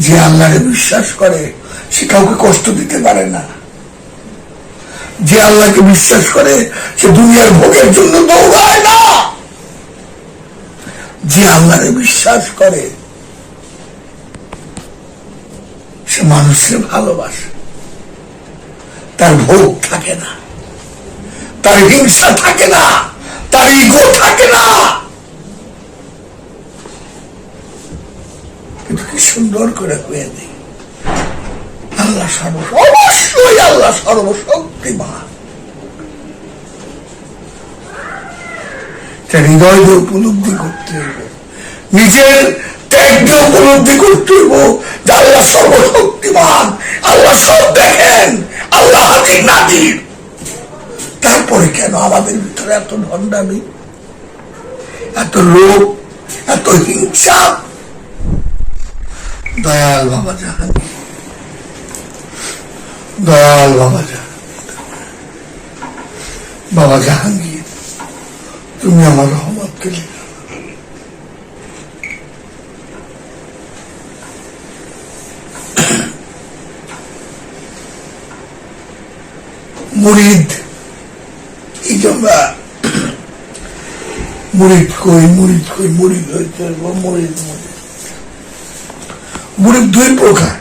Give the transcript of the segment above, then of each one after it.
যে আল্লাহকে বিশ্বাস করে, সে কাউকে কষ্ট দিতে পারে না। যে আল্লাহকে বিশ্বাস করে, সে দুনিয়ার ভোগের জন্য দৌড়ায় না। যে আল্লাহরে বিশ্বাস করে, সে মানুষকে ভালোবাসে। তার ভোগ থাকে না। তার হিংসা থাকে না। তার ইগো থাকে না কিন্তু কি সুন্দর করে হয়ে দিই আল্লাহ সর্ব অবশ্যই আল্লাহ সর্বশক্তিমান। হৃদয় দিয়ে উপলব্ধি করতে হবে নিজের ত্যাগ দিয়ে উপলব্ধি করতে হইব যে আল্লাহ সর্বশক্তিমান। আল্লাহ সব দেখেন, আল্লাহ হাজির নাজির তারপরে কেন আমাদের ভিতরে এত ভণ্ডামি? এত লোভ, এত হিংসা? দয়াল। বাবা জাহাঙ্গীর দয়াল বাবা জাহাঙ্গীর। বাবা জাহাঙ্গীর, তুমি আমার রহমত পেলে মুরিদ, এই আমরা মুরিদ কই মুরিদ কই, মুরিদ হইতে মুরিদ মুরিদ। মুরিদ দুই প্রকার।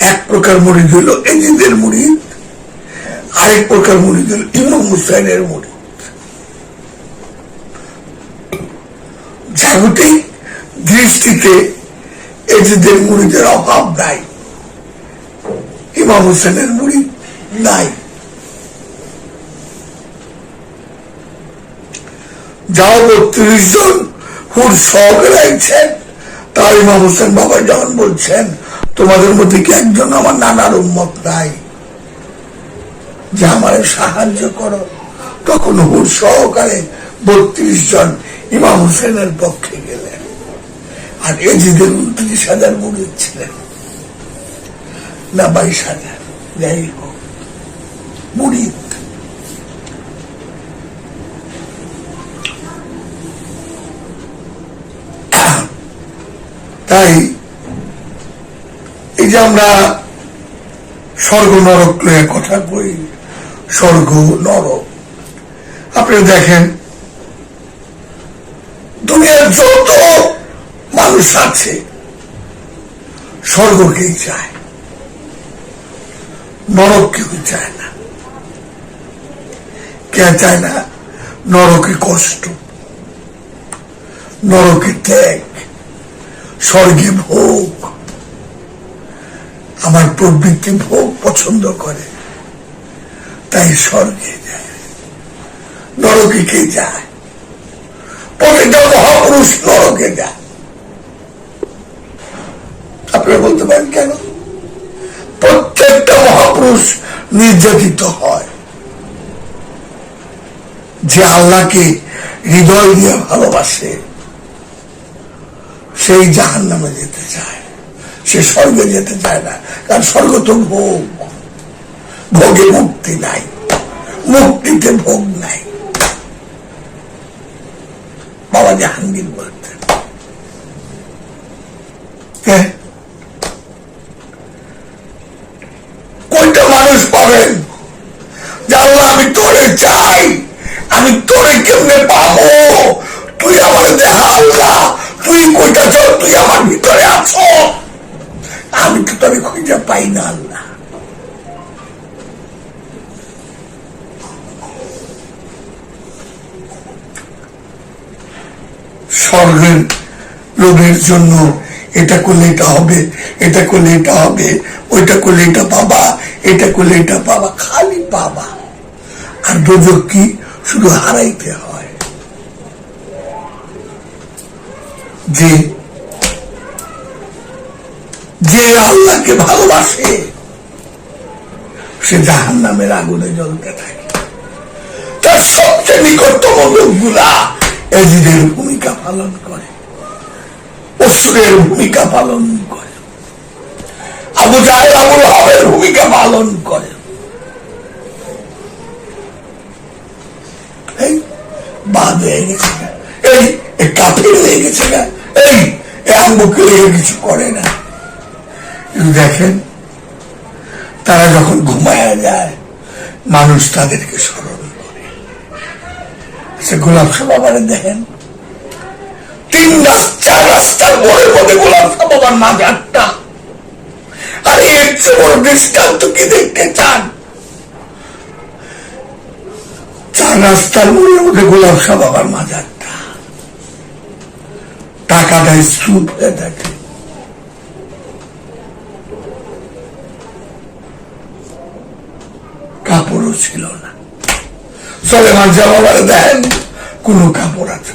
এক প্রকার মুরিদ হইল এজিদের মুরিদ আরেক প্রকার মুরিদ হইল ইমাম হুসাইনের মুরিদ জাগতিক দৃষ্টিতে এজিদের মুরিদের অভাব নাই। ইমাম হোসেনের মুড়ি নাই। যাও বত্রিশ জন হুর সহকারে আইছেন তার ইমাম হোসেন বাবা যখন বলছেন, তোমাদের মধ্যে কি একজন আমার নানার উন্মত নাই? যে আমার সাহায্য করো। তখন হুর সহকারে বত্রিশ জন ইমাম হোসেনের পক্ষে গেলেন। আর এজিদের উনত্রিশ হাজার মুড়ি ছিলেন। না বাইশ হাজার, যাই হোক মুড়িদ তাই এই যে আমরা স্বর্গ নরক লয়ে কথা কই স্বর্গ নরক। আপনি দেখেন, দুনিয়ার যত মানুষ আছে, স্বর্গকেই চায়। নরক কেউ চায় না। কে চায় না? নরকে কষ্ট, নরকে ত্যাগ। স্বর্গে ভোগ। আমার প্রবৃত্তি ভোগ পছন্দ করে। তাই স্বর্গে যায়। নরকে কে যায়? মহাপুরুষ নরকে যায়। আপনারা বলতে পারেন কেন? প্রত্যেকটা মহাপুরুষ নির্যাতিত হয়। যে আল্লাহকে হৃদয় দিয়ে ভালোবাসে। সেই জাহান নামে যেতে চায়। সে স্বর্গে যেতে চায় না, কারণ স্বর্গ তো ভোগ। ভোগে মুক্তি নাই। মুক্তিতে ভোগ নাই। বাবা জাহাঙ্গীর বলতেন কয়টা মানুষ পাবেন আল্লাহ, আমি তোরে চাই, আমি তোরে কেমনে পাবো তুই আমার দেখা আল্লাহ তুই তুই আমার ভিতরে আছো। আমি তো তোরে খুঁজে পাই না, আল্লাহ। স্বর্গের লোভের জন্য এটা করলে এটা হবে, এটা করলে এটা হবে, ওইটা করলে এটা পাবা এটা করলে এটা পাবা খালি পাবা আর দুযোগ কি? শুধু হারাইতে হয়। যে যে আল্লাহকে ভালোবাসে, সে জাহান নামের আগুনে জ্বলতে থাকে। তার সবচেয়ে নিকটতম লোকগুলা এজিদের ভূমিকা পালন করে, অসুরের ভূমিকা পালন করে, আবু জাহেল আবুল হবের ভূমিকা পালন করে। এই বাদ হয়ে গেছে। এই কাফির হয়ে গেছে। গা। আম্বুকে লেগে কিছু করে না। কিন্তু দেখেন, তারা যখন ঘুমায় যায়, মানুষ তাদেরকে স্মরণ করে। সে গোলাপ দেখেন, তিন রাস্তার রাস্তার মাজারটা আর এর চেয়ে বড় দৃষ্টান্ত কি দেখতে চান? চার রাস্তার মোড়ের মধ্যে গোলাপ শাহ বাবার টাকাটা স্তূপ হয়ে থাকে কাপড়ও ছিল না। চলে মাঝা বাবার দেন, কোন কাপড় আছে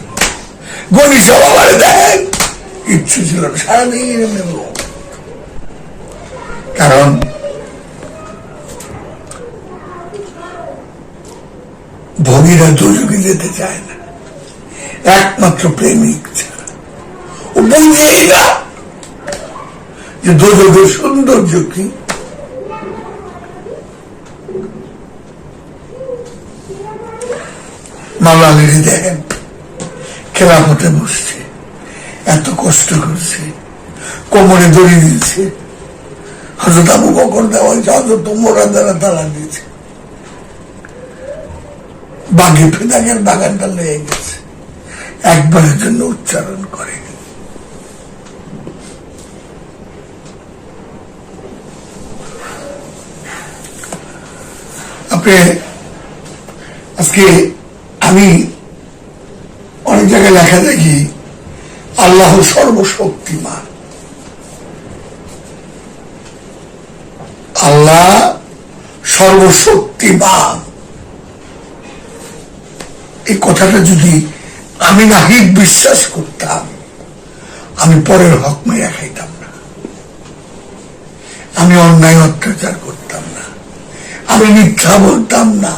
দেন ছিল। কারণ ভগীরা দুযোগে যেতে চায় না। একমাত্র প্রেমিক ছাড়া যে সৌন্দর্য কি? দেখেন বসছে, এত কষ্ট করছে, কোমরে দড়ি দিয়েছে হজরত আবু বকর দেওয়া হয়েছে হজরত মোরা দ্বারা তালা দিয়েছে। বাঘে ফেদাকের বাগানটা লেগে গেছে। একবারের জন্য উচ্চারণ করে আপনি আজকে আমি অনেক জায়গায় লেখা দেখি আল্লাহ সর্বশক্তিমান। আল্লাহ সর্বশক্তিমান। এই কথাটা যদি আমি নাহিদ বিশ্বাস করতাম, আমি পরের হক মাইয়া খাইতাম না। আমি অন্যায় অত্যাচার করতাম না। আমি মিথ্যা বলতাম না।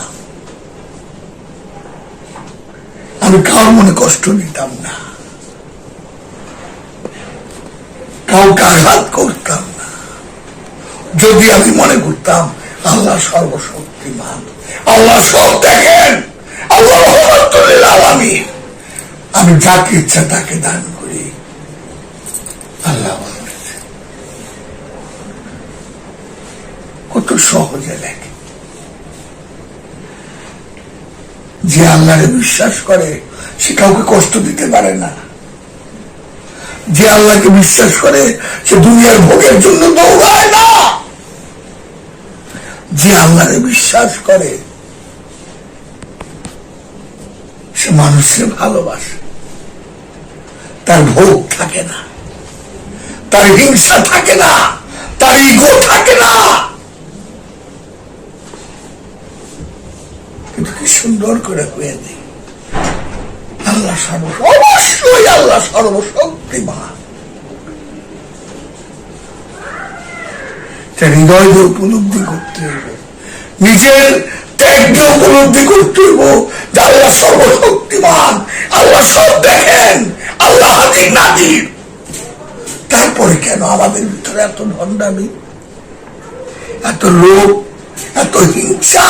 আমি কার মনে কষ্ট নিতাম না। কাউকে আঘাত করতাম না। যদি আমি মনে করতাম, আল্লাহ সর্বশক্তিমান। আল্লাহ সব দেখেন। আল্লাহ আমি যাকে ইচ্ছা তাকে দান করি। আল্লাহ কত সহজে লেখে। যে আল্লাহরে বিশ্বাস করে, সে কাউকে কষ্ট দিতে পারে না। যে আল্লাহকে বিশ্বাস করে, সে দুনিয়ার ভোগের জন্য দৌড়ায় না। যে আল্লাহরে বিশ্বাস করে, সে মানুষকে ভালোবাসে। তার ভোগ থাকে না। তার হিংসা থাকে না। তার ইগো থাকে না কিন্তু কি সুন্দর করে হয়ে দিই। আল্লাহ সর্ব অবশ্যই আল্লাহ সর্বশক্তিমান। তা হৃদয় দিয়ে উপলব্ধি করতে হবে। নিজের ত্যাগ দিয়ে উপলব্ধি করতে হইব যে আল্লাহ সর্বশক্তিমান। আল্লাহ সব দেখেন। আল্লাহ হাজির নাজির তারপরে কেন আমাদের ভিতরে এত ভণ্ডামি? এত লোভ? এত হিংসা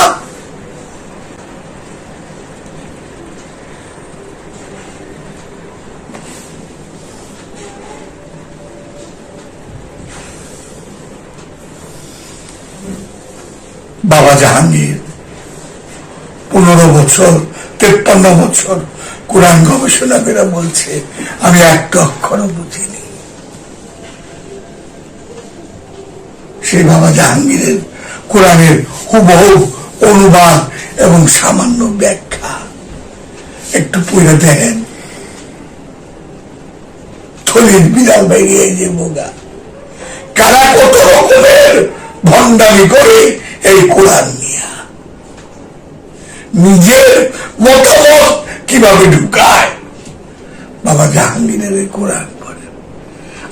বাবা জাহাঙ্গীর। পনেরো বছর, তেপ্পান্ন বছর কোরআন গবেষণা করে বলছে, আমি একটা অক্ষরও বুঝিনি। সেই বাবা জাহাঙ্গীরের কোরআনের হুবহু অনুবাদ এবং সামান্য ব্যাখ্যা। একটু পড়ে দেখেন। থলির বিড়াল বেরিয়ে যে বোগা। কারা কত রকমের ভণ্ডামি করে এই কোরআন নিয়ে। নিজের মতামত কীভাবে ঢুকায়? বাবা জাহাঙ্গীরের এই কোরআন পড়ে।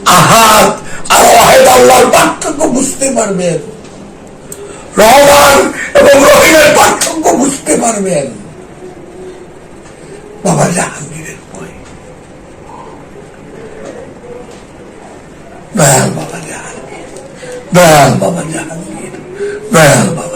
আহাত আর ওয়াহেদ আল্লাহর পার্থক্য বুঝতে পারবেন। রহমান এবং রহিমের পার্থক্য বুঝতে পারবেন। বাবা জাহাঙ্গীরের বই। দয়াল বাবা জাহাঙ্গীর। দয়াল বাবা জাহাঙ্গীর। দয়াল বাবা